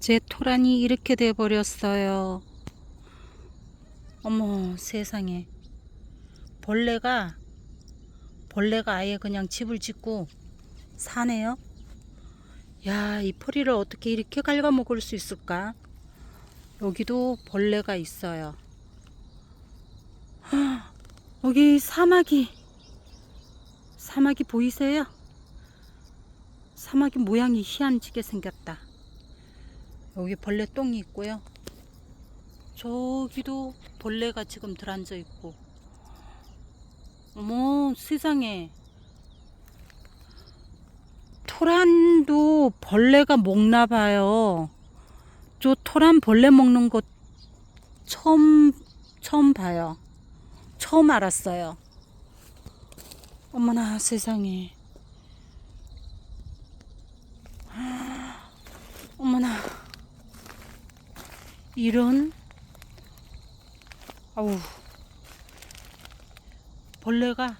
제 토란이 이렇게 돼 버렸어요. 어머 세상에 벌레가 벌레가 아예 그냥 집을 짓고 사네요. 야, 이 포리를 어떻게 이렇게 갉아먹을 수 있을까? 여기도 벌레가 있어요. 헉, 여기 사마귀. 사마귀 보이세요? 사마귀 모양이 희한지게 생겼다. 여기 벌레 똥이 있고요. 저기도 벌레가 지금 들어앉아 있고. 어머, 세상에. 토란도 벌레가 먹나 봐요. 저 토란 벌레 먹는 거 처음, 처음 봐요. 처음 알았어요. 어머나 세상에. 어머나. 이런. 아우. 벌레가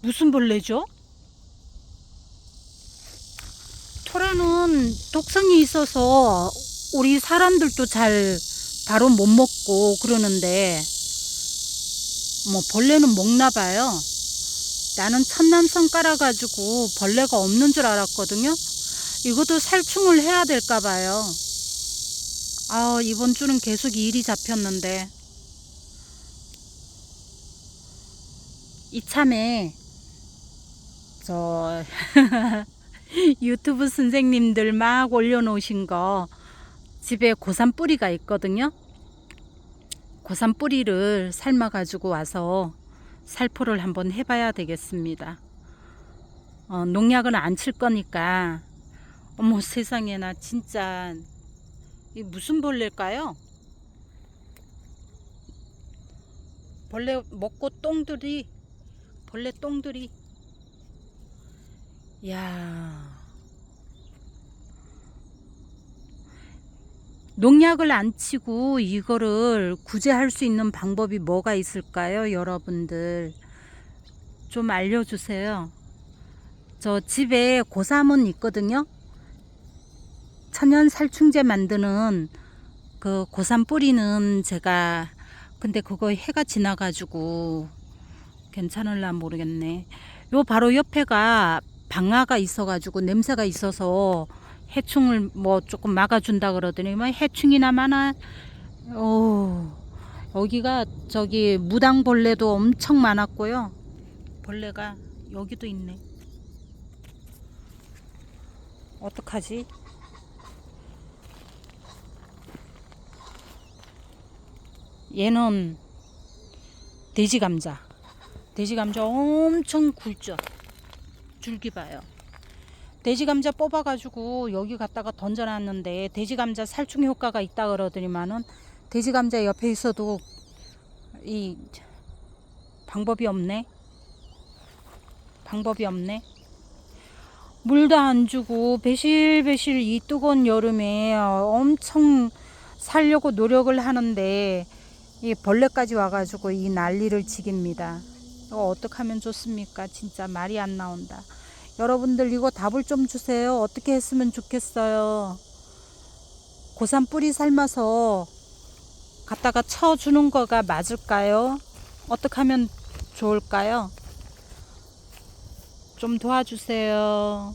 무슨 벌레죠? 토라는 독성이 있어서 우리 사람들도 잘 바로 못 먹고 그러는데 뭐 벌레는 먹나 봐요. 나는 천남성 깔아가지고 벌레가 없는 줄 알았거든요. 이것도 살충을 해야 될까 봐요. 아, 이번 주는 계속 일이 잡혔는데. 이참에, 저, 유튜브 선생님들 막 올려놓으신 거 집에 고삼 뿌리가 있거든요. 고삼 뿌리를 삶아 가지고 와서 살포를 한번 해봐야 되겠습니다. 어, 농약은 안 칠 거니까 어머 세상에 나 진짜 이 무슨 벌레일까요? 벌레 먹고 똥들이 벌레 똥들이 야 농약을 안 치고 이거를 구제할 수 있는 방법이 뭐가 있을까요, 여러분들? 좀 알려주세요. 저 집에 고삼은 있거든요. 천연 살충제 만드는 그 고삼 뿌리는 제가 근데 그거 해가 지나가지고 괜찮을라 모르겠네. 요 바로 옆에가 방아가 있어가지고 냄새가 있어서 해충을 뭐 조금 막아준다 그러더니 뭐 해충이나 많아. 오 여기가 저기 무당벌레도 엄청 많았고요. 벌레가 여기도 있네. 어떡하지? 얘는 돼지 감자. 돼지 감자 엄청 굵죠. 줄기 봐요. 돼지 감자 뽑아가지고 여기 갖다가 던져놨는데 돼지 감자 살충 효과가 있다 그러더니만은 돼지 감자 옆에 있어도 이 방법이 없네. 방법이 없네. 물도 안 주고 배실배실 이 뜨거운 여름에 엄청 살려고 노력을 하는데 이 벌레까지 와가지고 이 난리를 지깁니다. 이거 어떻게 하면 좋습니까? 진짜 말이 안 나온다. 여러분들 이거 답을 좀 주세요. 어떻게 했으면 좋겠어요. 고삼 뿌리 삶아서 갖다가 쳐주는 거가 맞을까요? 어떻게 하면 좋을까요? 좀 도와주세요.